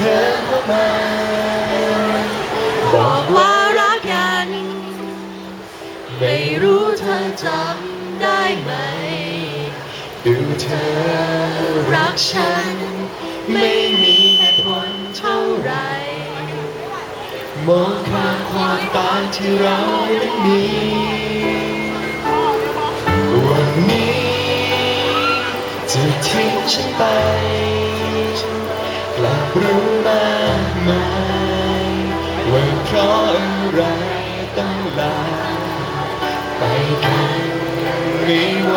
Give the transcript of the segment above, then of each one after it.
ธอเข้ามาบอกว่ารักกัน ไม่รู้เธอจำได้ไหม ดูเธอรักฉัน ไม่มีเหตุผลเท่าไรมองข้ามความต่างที่เรานั้นมีวันนี้จะทิ้งฉันไป กลับรู้มากมายว่าเพราะอะไรต้องลาไปกันไม่ไหว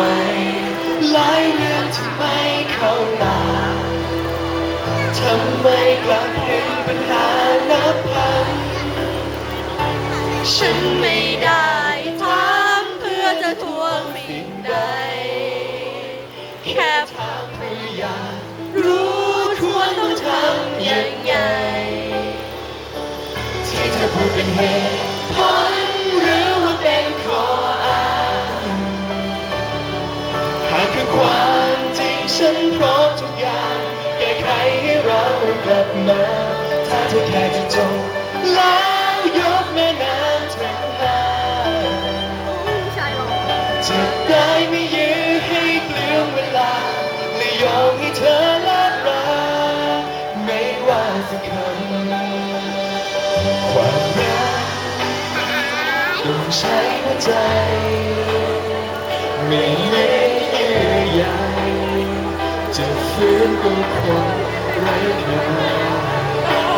หลายเรื่องที่ไม่เข้าตาทำไมกลับเห็นปัญหานับพันฉันไม่ได้ถามเพื่อจะทวงสิ่งใด แค่ถามเพื่ออยาก ยังไงที่เธอพูดเป็นเหตุผลหรือว่าเป็นข้ออ้างหากคือความจริงฉันพร้อมทุกอย่างแก้ไขให้เรากลับมา ถ้าเธอแค่จะจบ ใจไม่เล็กเยื่อใยจะฟื้นก็คงไร้ค่า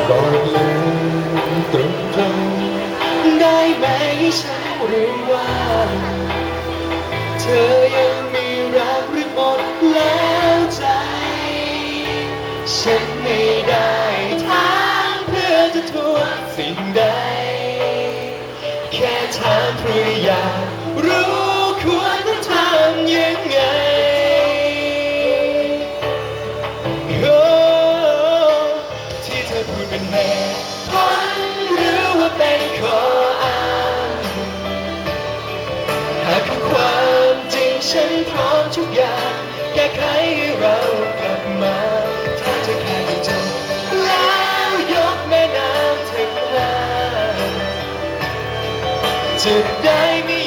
บอกเลยตรงๆได้ไหมให้ฉันรู้ว่า เธอยังมีรักหรือหมดแล้วใจ ฉันไม่ได้ถามเพื่อจะทวงสิ่งใด รู้ควรต้องทำยังไงโอ้ที่เธอพูดเป็นแม่ผลหรือว่าเป็นขออ้างหากคือความจริงฉันพร้อมทุกอย่างแก้ไขให้เรากลับมาถ้าเธอแค่จะจบแล้วยกแม่น้ำเธอมาจะได้ไม่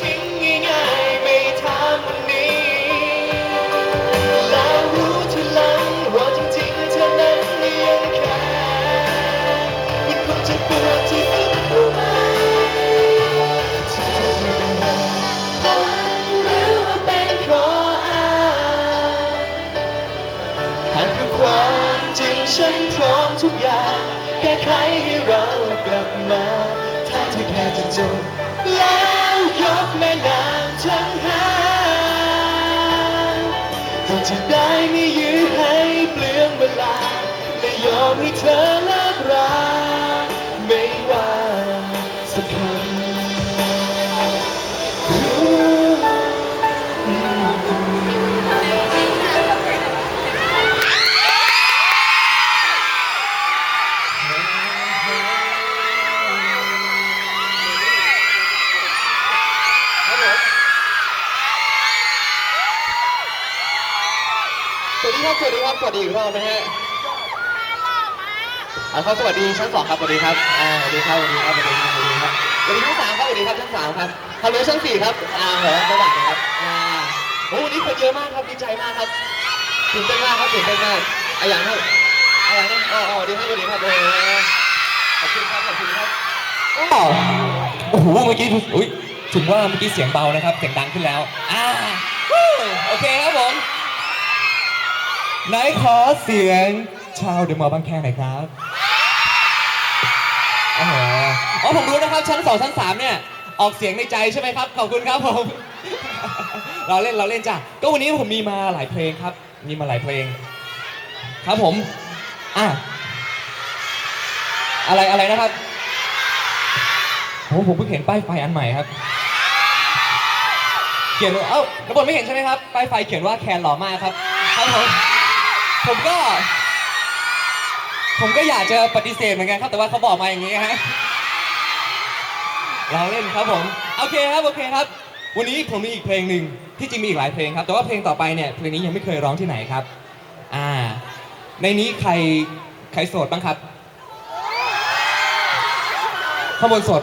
ทิ้งง่ายๆไม่ทำวันนี้ แล้วรู้ทีหลังว่าจริงๆเธอนั้นยังแค่มันคงจะปวดที่สุดรู้ไหมที่เธอไม่เป็นไรหรือว่าเป็นข้ออ้างหากคือความจริงฉันพร้อมทุกอย่างแก้ไขให้เรากลับมา ถ้าเธอแค่จะจบ มให้เธอเลิกราไม่ว่าสักคสวัสดีครับ สวัสดีครับ สวัสดีอีกรอบนะฮะ เอาครับสวัสดีชั้นสองครับสวัสดีครับอ่าสวัสดีครับสวัสดีครับสวัสดีครับสวัสดีครับสวัสดีชั้นสามครับสวัสดีครับชั้นสามครับฮัลโหลชั้นสี่ครับอ่าเหรอสวัสดีครับอ่าโอ้วันนี้คนเยอะมากครับดีใจมากครับตื่นเต้นมากครับตื่นเต้นมากอะอย่างนั้นอะอย่างนั้นอ๋ออ๋อดีครับสวัสดีครับโอ้โหขอบคุณครับขอบคุณครับอ๋อโอ้โหเมื่อกี้อุ้ยถึงว่าเมื่อกี้เสียงเบานะครับเสียงดังขึ้นแล้วอ่าโอเคครับผมไหนขอเสียง ชาวเดอะมอลล์บางแคหน่อยครับอ๋ออ๋อผมรู้นะครับชั้นสองชั้นสามเนี่ยออกเสียงในใจใช่ไหมครับขอบคุณครับผม เราเล่นเราเล่นจ้ะก็วันนี้ผมมีมาหลายเพลงครับ มีมาหลายเพลง ครับผมอะอะไรอะไรนะครับโอ้ผมเพิ่งเห็นป้ายไฟอันใหม่ครับ เขียนเอ้าน้ำบไม่เห็นใช่ไหมครับป้ายไฟเขียนว่าแคนหล่อมากครับครับผมผมก็ ผมก็อยากจะปฏิเสธเหมือนกันครับ แต่ว่าเขาบอกมาอย่างนี้ฮะเราเล่นครับผม โอเคครับ โอเคครับ วันนี้ผมมีอีกเพลงหนึ่งที่จริงมีอีกหลายเพลงครับ แต่ว่าเพลงต่อไปเนี่ย เพลงนี้ยังไม่เคยร้องที่ไหนครับ อ่า ในนี้ใครใครโสดบ้างครับข้างบนโสด